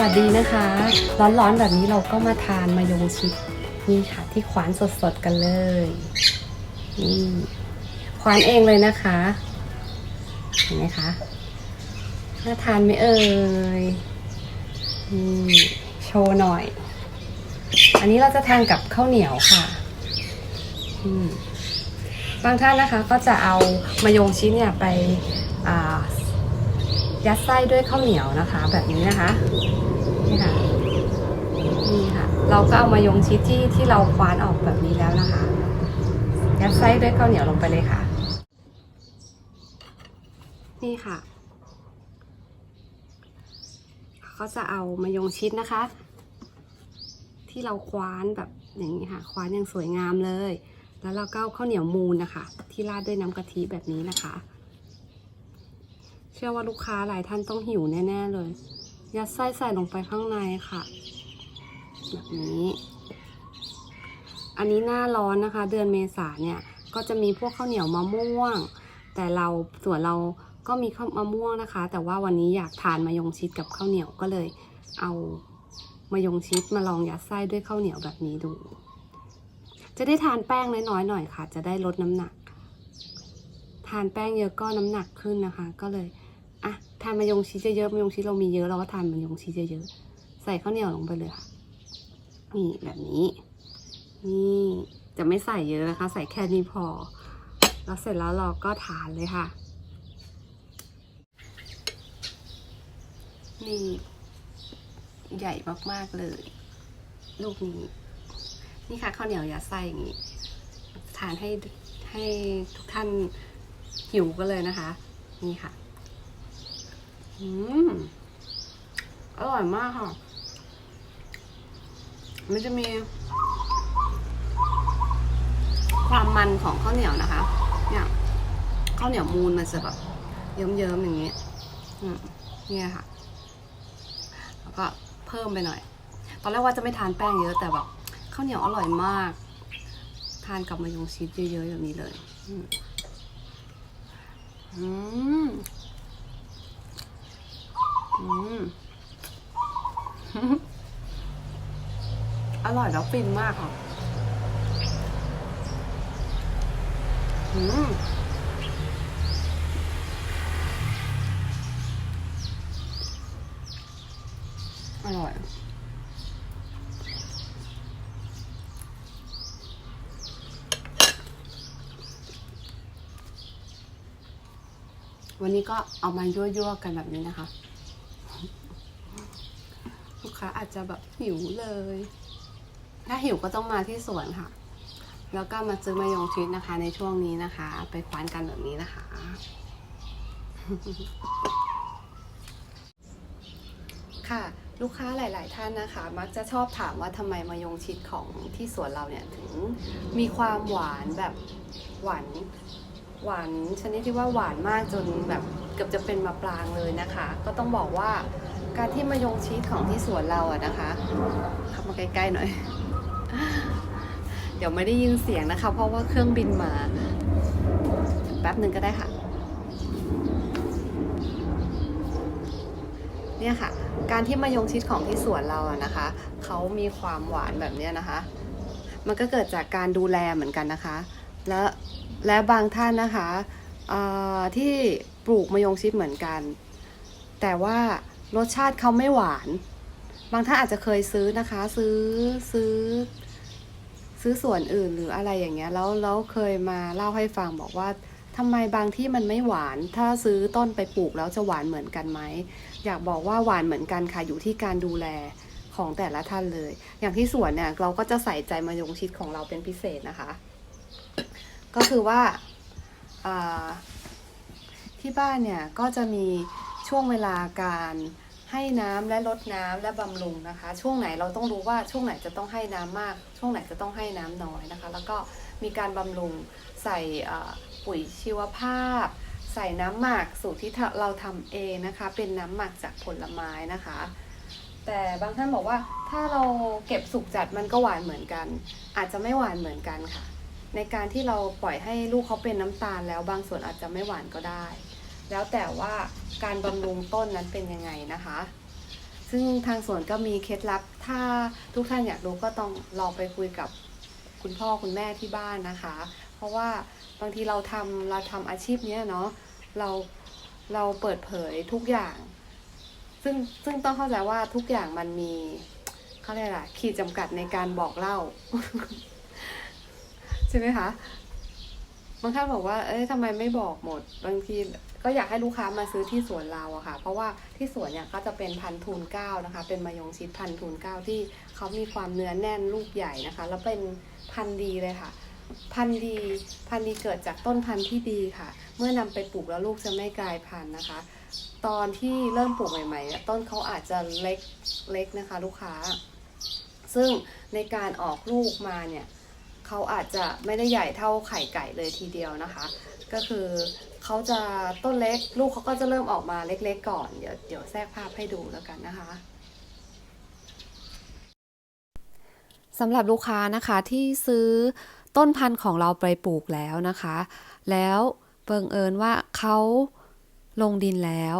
สวัสดีนะคะ ร้อนๆแบบนี้เราก็มาทานมายงชิดนี่ค่ะ ที่ขวานสดๆกันเลยนี่ขวานเองเลยนะคะเห็นไหมคะน่าทานไหมเอ่ยนี่โชว์หน่อย อันนี้เราจะทานกับข้าวเหนียวค่ะบางท่านนะคะก็จะเอามายงชิดเนี่ยไปยัดไส้ด้วยข้าวเหนียวนะคะ แบบนี้นะคะ นี่ค่ะ นี่ค่ะ เราก็เอามายงชิดที่ที่เราควานออกแบบนี้แล้วนะคะ ยัดไส้ด้วยข้าวเหนียวลงไปเลยค่ะ นี่ค่ะ ก็จะเอามายงชิดนะคะ ที่เราคว้านแบบอย่างนี้ค่ะ คว้านอย่างสวยงามเลย แล้วเราก็เอาข้าวเหนียวมูนนะคะ ที่ราดด้วยน้ำกะทิแบบนี้นะคะ เชื่อว่าลูกค้าหลายท่านต้องหิวแน่ ๆ เลย ยัดไส้ใส่ลงไปข้างในค่ะ แบบนี้ อันนี้หน้าร้อนนะคะ เดือนเมษาเนี่ย ก็จะมีพวกข้าวเหนียวมะม่วง แต่เราส่วนเราก็มีข้าวมะม่วงนะคะ แต่ว่าวันนี้อยากทานมายงชิดกับข้าวเหนียวก็เลย เอามายงชิดมาลองยัดไส้ด้วยข้าวเหนียวแบบนี้ดู จะได้ทานแป้งน้อยๆหน่อยค่ะ จะได้ลดน้ำหนัก ทานแป้งเยอะก็น้ำหนักขึ้นนะคะ ก็เลย ทานมายงชิดเยอะๆมายงชิดเรามีเยอะเราก็ทานมายงชิดเยอะๆใส่ข้าวเหนียวลงไปเลยค่ะนี่แบบนี้ นี่จะไม่ใส่เยอะนะคะ ใส่แค่นี้พอ แล้วเสร็จแล้วเราก็ทานเลยค่ะ นี่ ใหญ่มากๆเลย ลูกนี้ นี่ค่ะข้าวเหนียวยัดไส้อย่างนี้ ทานให้ให้ทุกท่านหิวกันเลยนะคะ นี่ค่ะ อืมอร่อยมากค่ะ มันจะมี ความมันของข้าวเหนียวนะคะ เนี่ยข้าวเหนียวมูนมันจะแบบเยิ้มๆอย่างนี้ อืมเนี่ยค่ะ แล้วก็เพิ่มไปหน่อย ตอนแรกว่าจะไม่ทานแป้งเยอะแต่แบบข้าวเหนียวอร่อยมาก ทานกับมายงชิดเยอะๆอย่างนี้เลย อืมอืม อืม อร่อย แล้วฟินมากค่ะอืมอร่อยวันนี้ก็เอามายั่วๆกันแบบนี้นะคะ ลูกค้าอาจจะแบบหิวเลย ถ้าหิวก็ต้องมาที่สวนค่ะ แล้วก็มาซื้อมายองชิดนะคะ ในช่วงนี้นะคะ ไปคว้านกันแบบนี้นะคะ ค่ะลูกค้าหลาย ๆ ท่านนะคะ มักจะชอบถามว่าทำไมมายงชิดของที่สวนเราเนี่ยถึงมีความหวานแบบหวานหวานชนิดที่ว่าหวานมากจนแบบเกือบจะเป็นมะปรางเลยนะคะ ก็ต้องบอกว่าการที่มายงชิดของที่สวนเราอะนะคะขับมาใกล้ ๆ หน่อย เดี๋ยวไม่ได้ยินเสียงนะคะ เพราะว่าเครื่องบินมา แป๊บหนึ่งก็ได้ค่ะ เนี่ยค่ะ การที่มายงชิดของที่สวนเราอะนะคะ เขามีความหวานแบบเนี้ยนะคะ มันก็เกิดจากการดูแลเหมือนกันนะคะ และและบางท่านนะคะที่ปลูกมายงชิดเหมือนกัน แต่ว่ารสชาติเขาไม่หวาน บางท่านอาจจะเคยซื้อนะคะ ซื้อซื้อ ซื้อส่วนอื่นหรืออะไรอย่างเงี้ยแล้วแล้วเคยมาเล่าให้ฟังบอกว่าทำไมบางที่มันไม่หวาน ถ้าซื้อต้นไปปลูกแล้วจะหวานเหมือนกันไหมอยากบอกว่าหวานเหมือนกันค่ะอยู่ที่การดูแลของแต่ละท่านเลย อย่างที่สวนเนี่ยเราก็จะใส่ใจมายงชิดของเราเป็นพิเศษนะคะ ก็คือว่าอ่าที่บ้านเนี่ยก็จะมีช่วงเวลาการ ให้น้ำและลดน้ำและบำรุงนะคะ ช่วงไหนเราต้องรู้ว่าช่วงไหนจะต้องให้น้ำมาก ช่วงไหนจะต้องให้น้ำน้อยนะคะ แล้วก็มีการบำรุงใส่ปุ๋ยชีวภาพ ใส่น้ำหมักสูตรที่เราทำเองนะคะ เป็นน้ำหมักจากผลไม้นะคะ แต่บางท่านบอกว่าถ้าเราเก็บสุกจัดมันก็หวานเหมือนกัน อาจจะไม่หวานเหมือนกันค่ะ ในการที่เราปล่อยให้ลูกเขาเป็นน้ำตาลแล้วบางส่วนอาจจะไม่หวานก็ได้ แล้วแต่ว่าการบำรุงต้นนั้นเป็นยังไงนะคะ ซึ่งทางสวนก็มีเคล็ดลับ ถ้าทุกท่านอยากรู้ก็ต้องลองไปคุยกับคุณพ่อคุณแม่ที่บ้านนะคะ เพราะว่าบางทีเราทำเราทำอาชีพเนี้ยเนาะเราเราเปิดเผยทุกอย่าง ซึ่งซึ่งต้องเข้าใจว่าทุกอย่างมันมีเขาเรียกอะไรขีดจำกัดในการบอกเล่า ใช่ไหมคะ บางท่านบอกว่า เอ้ยทำไมไม่บอกหมด บางทีก็อยากให้ลูกค้ามาซื้อที่สวนเราอะค่ะ เพราะว่าที่สวนเนี่ยก็จะเป็นพันธุ์ทูนเก้านะคะ เป็นมะยงชิดพันธุ์ทูนเก้าที่เขามีความเนื้อแน่นลูกใหญ่นะคะ แล้วเป็นพันธุ์ดีเลยค่ะ พันธุ์ดีพันธุ์ดีเกิดจากต้นพันธุ์ที่ดีค่ะ เมื่อนำไปปลูกแล้วลูกจะไม่กลายพันธุ์นะคะ ตอนที่เริ่มปลูกใหม่ๆเนี่ยต้นเขาอาจจะเล็กเล็กนะคะ ลูกค้า ซึ่งในการออกลูกมาเนี่ย เขาอาจจะไม่ได้ใหญ่เท่าไข่ไก่เลยทีเดียวนะคะ ก็คือเขาจะต้นเล็กลูกเขาก็จะเริ่มออกมาเล็กๆก่อน เดี๋ยวเดี๋ยวแทรกภาพให้ดูแล้วกันนะคะสำหรับลูกค้านะคะที่ซื้อต้นพันธุ์ของเราไปปลูกแล้วนะคะ แล้วเบิงเอิญว่าเขาลงดินแล้ว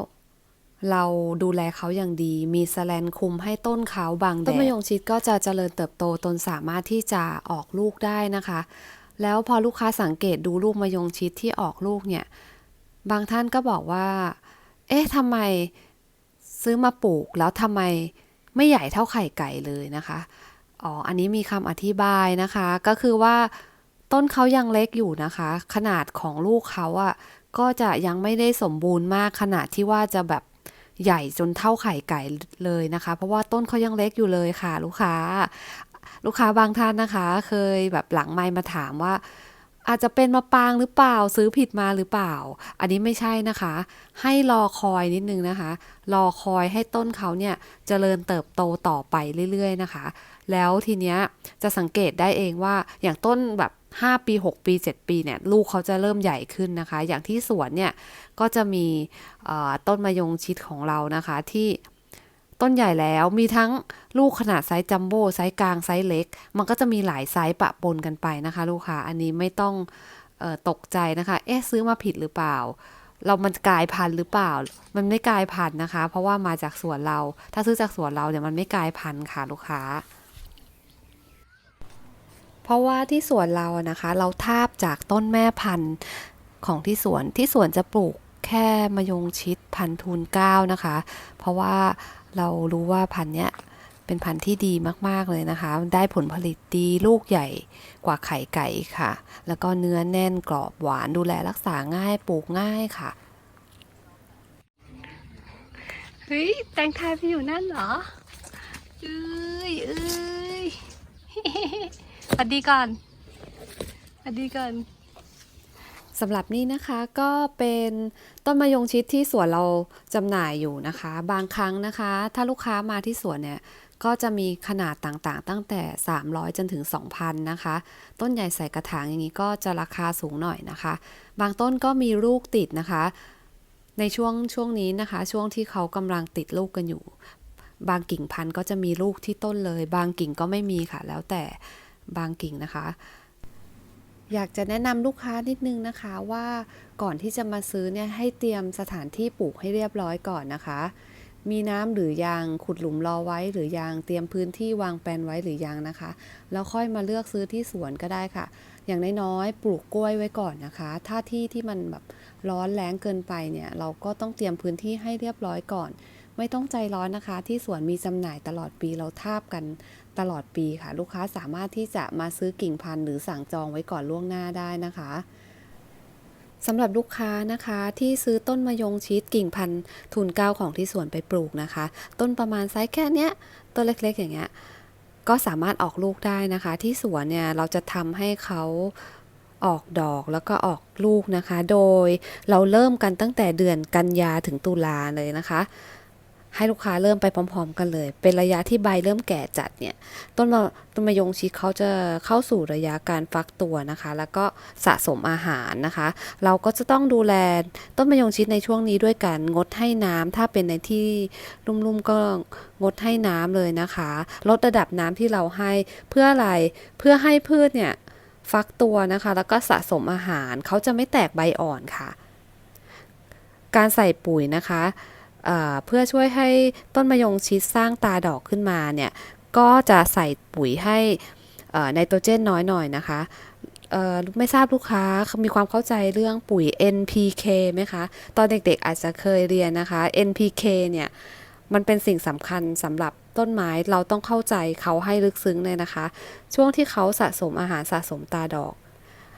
เราดูแลเขาอย่างดี มีสแลนคุมให้ต้นเขาบางแดดต้นมะยงชิดก็จะเจริญเติบโตตนสามารถที่จะออกลูกได้นะคะ แล้วพอลูกค้าสังเกตดูลูกมะยงชิดที่ออกลูกเนี่ย บางท่านก็บอกว่า เอ๊ะทำไมซื้อมาปลูกแล้วทำไมไม่ใหญ่เท่าไข่ไก่เลยนะคะ อ๋อ อันนี้มีคำอธิบายนะคะ ก็คือว่าต้นเขายังเล็กอยู่นะคะ ขนาดของลูกเขาอะก็จะยังไม่ได้สมบูรณ์มากขนาดที่ว่าจะแบบ ใหญ่จนเท่าไข่ไก่เลยนะคะ เพราะว่าต้นเขายังเล็กอยู่เลยค่ะ ลูกค้า ลูกค้าบางท่านนะคะ เคยแบบหลังไม้มาถามว่า อาจจะเป็นมะปางหรือเปล่าซื้อผิดมาหรือเปล่า อันนี้ไม่ใช่นะคะ ให้รอคอยนิดนึงนะคะ รอคอยให้ต้นเขาเนี่ยเจริญเติบโตต่อไปเรื่อยๆนะคะ แล้วทีเนี้ยจะสังเกตได้เองว่าอย่างต้นแบบ 5 ปี 6 ปี 7 ปีเนี่ยลูกเขาจะเริ่มใหญ่ขึ้นนะคะ อย่างที่สวนเนี่ยก็จะมีต้นมะยงชิดของเรานะคะที่ ต้นใหญ่แล้วมีทั้งลูกขนาดไซส์จัมโบ้ไซส์กลางไซส์เล็ก มันก็จะมีหลายไซส์ปะปนกันไปนะคะ ลูกค้าอันนี้ไม่ต้องออตกใจนะคะ เอ๊ะซื้อมาผิดหรือเปล่า เรามันกลายพันธุ์หรือเปล่า มันไม่กลายพันธุ์นะคะ เพราะว่ามาจากสวนเรา ถ้าซื้อจากสวนเราเนี่ยมันไม่กลายพันธุ์ค่ะลูกค้า เพราะว่าที่สวนเรานะคะ เราทาบจากต้นแม่พันธุ์ของที่สวนที่สวนจะปลูกแค่มะยงชิดพันธุ์ทูนเก้านะคะ เพราะว่า เรารู้ว่าพันธุ์เนี้ยเป็นพันธุ์ที่ดีมาก ๆ เลยนะคะ ได้ผลผลิตดีลูกใหญ่กว่าไข่ไก่ค่ะ แล้วก็เนื้อแน่นกรอบหวานดูแลรักษาง่ายปลูกง่ายค่ะ เฮ้ย แตงไทยไปอยู่นั่นเหรอ เอ้ยเอ้ยสวัสดีก่อนสวัสดีก่อน สำหรับนี่นะคะก็เป็นต้นมะยงชิดที่สวนเราจำหน่ายอยู่นะคะ บางครั้งนะคะ ถ้าลูกค้ามาที่สวนเนี่ยก็จะมีขนาดต่างๆ ตั้งแต่ 300 จนถึง 2,000 นะคะ ต้นใหญ่ใส่กระถางอย่างนี้ก็จะราคาสูงหน่อยนะคะ บางต้นก็มีลูกติดนะคะ ในช่วงช่วงนี้นะคะ ช่วงที่เขากำลังติดลูกกันอยู่ บางกิ่งพันธุ์ก็จะมีลูกที่ต้นเลย บางกิ่งก็ไม่มีค่ะ แล้วแต่บางกิ่งนะคะ อยากจะแนะนำลูกค้านิดนึงนะคะว่าก่อนที่จะมาซื้อเนี่ยให้เตรียมสถานที่ปลูกให้เรียบร้อยก่อนนะคะ มีน้ำหรือยังขุดหลุมรอไว้หรือยังเตรียมพื้นที่วางแปลนไว้หรือยังนะคะ แล้วค่อยมาเลือกซื้อที่สวนก็ได้ค่ะ อย่างน้อยๆปลูกกล้วยไว้ก่อนนะคะ ถ้าที่ที่มันแบบร้อนแรงเกินไปเนี่ยเราก็ต้องเตรียมพื้นที่ให้เรียบร้อยก่อน ไม่ต้องใจร้อนนะคะ ที่สวนมีจำหน่ายตลอดปีเราทาบกัน ตลอดปีค่ะ ลูกค้าสามารถที่จะมาซื้อกิ่งพันธุ์หรือสั่งจองไว้ก่อนล่วงหน้าได้นะคะสำหรับลูกค้านะคะที่ซื้อต้นมะยงชิดกิ่งพันธุ์ทุนเกล้าของที่สวนไปปลูกนะคะ ต้นประมาณไซส์แค่เนี้ยต้นเล็กๆ อย่างเงี้ยก็สามารถออกลูกได้นะคะ ที่สวนเนี่ยเราจะทำให้เขาออกดอกแล้วก็ออกลูกนะคะ โดยเราเริ่มกันตั้งแต่เดือนกันยาถึงตุลาเลยนะคะ ให้ลูกค้าเริ่มไปพร้อม ๆ กันเลย เป็นระยะที่ใบเริ่มแก่จัดเนี่ย ต้นมะต้นมะยงชิดเขาจะเข้าสู่ระยะการฟักตัวนะคะ แล้วก็สะสมอาหารนะคะ เราก็จะต้องดูแลต้นมะยงชิดในช่วงนี้ด้วยกันงดให้น้ำถ้าเป็นในที่ลุ่มๆก็งดให้น้ำเลยนะคะ ลดระดับน้ำที่เราให้เพื่ออะไร เพื่อให้พืชเนี่ยฟักตัวนะคะ แล้วก็สะสมอาหารเขาจะไม่แตกใบอ่อนค่ะ การใส่ปุ๋ยนะคะ เพื่อช่วยให้ต้นมะยงชิดสร้างตาดอกขึ้นมาเนี่ยก็จะใส่ปุ๋ยให้ไนโตรเจนน้อยหน่อยนะคะไม่ทราบลูกค้ามีความเข้าใจเรื่องปุ๋ย NPK ไหมคะ ตอนเด็กๆอาจจะเคยเรียนนะคะ NPK เนี่ยมันเป็นสิ่งสำคัญสำหรับต้นไม้เราต้องเข้าใจเขาให้ลึกซึ้งเลยนะคะ ช่วงที่เขาสะสมอาหารสะสมตาดอก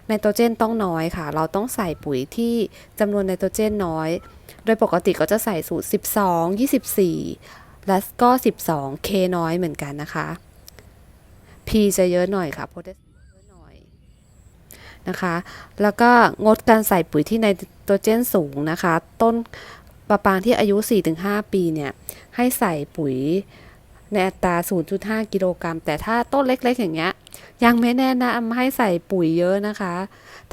ไนโตรเจนต้องน้อยค่ะ เราต้องใส่ปุ๋ยที่จำนวนไนโตรเจนน้อย โดยปกติก็จะใส่สูตร 12 24 และก็ 12 K น้อยเหมือนกันนะคะ P จะเยอะหน่อยค่ะโพแทสเซียมเยอะหน่อยนะคะ แล้วก็งดการใส่ปุ๋ยที่ไนโตรเจนสูงนะคะ ต้นปะปางที่อายุ 4-5 ปีเนี่ย ให้ใส่ปุ๋ยในอัตรา 0.5 กิโลกรัม แต่ถ้าต้นเล็ก ๆ อย่างเงี้ย ยังไม่แนะนำให้ใส่ปุ๋ยเยอะนะคะ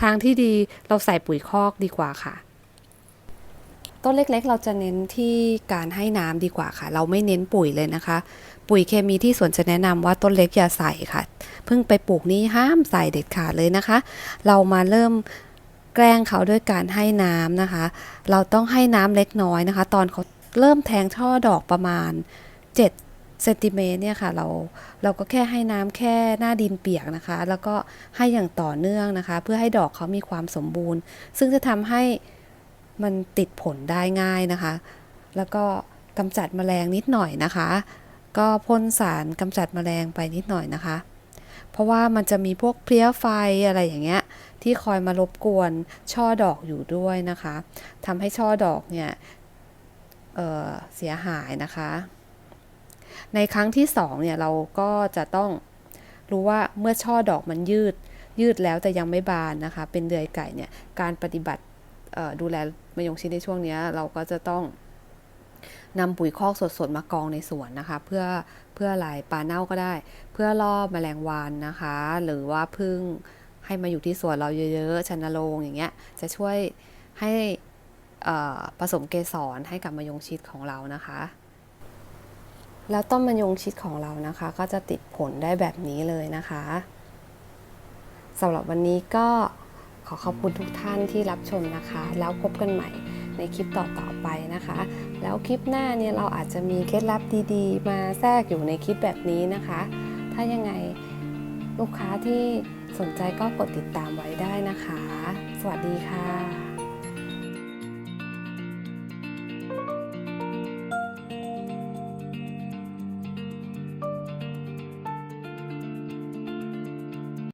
ทางที่ดีเราใส่ปุ๋ยคอกดีกว่าค่ะ ต้นเล็กๆ เราจะเน้นที่การให้น้ำดีกว่าค่ะ เราไม่เน้นปุ๋ยเลยนะคะ ปุ๋ยเคมีที่สวนจะแนะนำว่าต้นเล็กอย่าใส่ค่ะ เพิ่งไปปลูกนี่ห้ามใส่เด็ดขาดเลยนะคะ เรามาเริ่มแกล้งเขาด้วยการให้น้ำนะคะ เราต้องให้น้ำเล็กน้อยนะคะ ตอนเขาเริ่มแทงช่อดอกประมาณ 7เซนติเมตรเนี่ยค่ะเราเราก็แค่ให้น้ำแค่หน้าดินเปียกนะคะ แล้วก็ให้อย่างต่อเนื่องนะคะ เพื่อให้ดอกเขามีความสมบูรณ์ ซึ่งจะทำให้ มันติดผลได้ง่ายนะคะ แล้วก็กำจัดแมลงนิดหน่อยนะคะ ก็พ่นสารกำจัดแมลงไปนิดหน่อยนะคะ เพราะว่ามันจะมีพวกเพลี้ยไฟอะไรอย่างเงี้ยที่คอยมารบกวนช่อดอกอยู่ด้วยนะคะทำให้ช่อดอกเนี่ยเเสียหายนะคะ ในครั้งที่สองเนี่ยเราก็จะต้องรู้ว่าเมื่อช่อดอกมันยืดยืดแล้วแต่ยังไม่บานนะคะ เป็นเดือยไก่เนี่ยการปฏิบัติ ดูแลมะยงชิดในช่วงนี้เราก็จะต้องนำปุ๋ยคอกสดๆ มากองในสวนนะคะ เพื่อเพื่ออะไรปลาเน่าก็ได้ เพื่อล่อแมลงวันนะคะ หรือว่าพึ่งให้มาอยู่ที่สวนเราเยอะๆชันโรงอย่างเงี้ยจะช่วยให้ผสมเกสรให้กับมะยงชิดของเรานะคะ แล้วต้นมะยงชิดของเรานะคะ ก็จะติดผลได้แบบนี้เลยนะคะสำหรับวันนี้ก็ ขอขอบคุณทุกท่านที่รับชมนะคะ แล้วพบกันใหม่ในคลิปต่อๆไปนะคะ แล้วคลิปหน้าเนี่ยเราอาจจะมีเคล็ดลับดีๆ มาแทรกอยู่ในคลิปแบบนี้นะคะ ถ้ายังไงลูกค้าที่สนใจก็กดติดตามไว้ได้นะคะ สวัสดีค่ะ